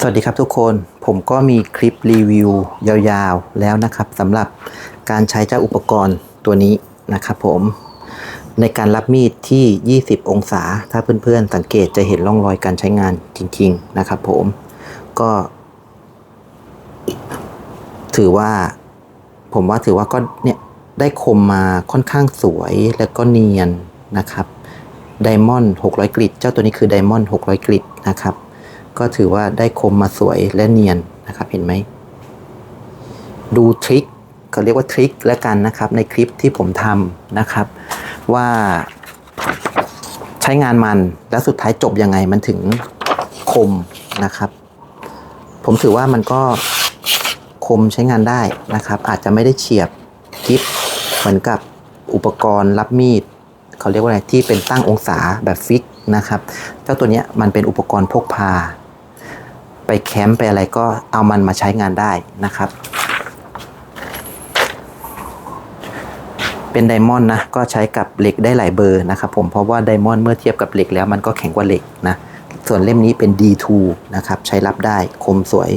สวัสดีครับทุกคนผมก็มีคลิปรีวิวยาวๆแล้วนะครับสำหรับการใช้เจ้าอุปกรณ์ตัวนี้นะครับผมในการรับมีดที่ 20 องศา ถ้าเพื่อนๆ สังเกตจะเห็นร่องรอยการใช้งานจริง ๆ นะครับผมก็ ถือว่า ผมว่าถือว่าก็เนี่ยได้คมมาค่อนข้างสวยแล้วก็เนียนนะครับไดมอนด์600 กริดเจ้าตัวนี้คือไดมอนด์600 กริดนะครับ ก็ถือว่าได้คมมาสวยและเนียนนะครับเห็นไหม ดูทริคเขาเรียกว่าทริคแล้วกันนะครับ ในคลิปที่ผมทำนะครับ ว่าใช้งานมันแล้วสุดท้ายจบยังไงมันถึงคมนะครับ ผมถือว่ามันก็คมใช้งานได้นะครับ อาจจะไม่ได้เฉียบกิฟเหมือนกับอุปกรณ์รับมีดเขาเรียกว่าอะไรที่เป็นตั้งองศาแบบฟิกนะครับ เจ้าตัวเนี้ยมันเป็นอุปกรณ์พกพา ไปแคมป์ไปอะไรก็เอามันมาใช้งานได้นะครับ เป็นไดมอนด์นะก็ใช้กับเหล็กได้หลายเบอร์นะครับผมเพราะว่าไดมอนด์เมื่อเทียบกับเหล็กแล้วมันก็แข็งกว่าเหล็กนะส่วนเล่มนี้เป็น D2 นะครับใช้รับได้คมสวย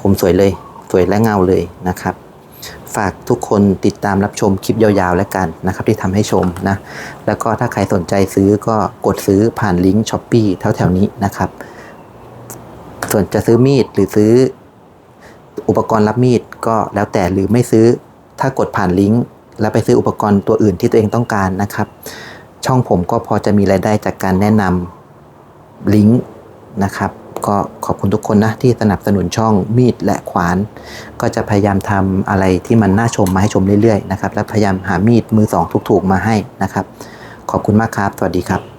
คมสวยเลย สวยและเงาเลยนะครับ ฝากทุกคนติดตามรับชมคลิปยาวๆแล้วกันนะครับที่ทำให้ชมนะแล้วก็ถ้าใครสนใจซื้อก็กดซื้อผ่านลิงก์ช้อปปีแถวๆนี้นะครับ ส่วนจะซื้อมีดหรือซื้ออุปกรณ์รับมีดก็แล้วแต่หรือไม่ซื้อถ้ากดผ่านลิงก์แล้วไปซื้ออุปกรณ์ตัวอื่นที่ตัวเองต้องการนะครับ ช่องผมก็พอจะมีรายได้จากการแนะนำลิงก์นะครับ ก็ขอบคุณทุกคนนะที่สนับสนุนช่องมีดและขวาน ก็จะพยายามทำอะไรที่มันน่าชมมาให้ชมเรื่อยๆนะครับ และพยายามหามีดมือสองถูกๆมาให้นะครับ ขอบคุณมากครับ สวัสดีครับ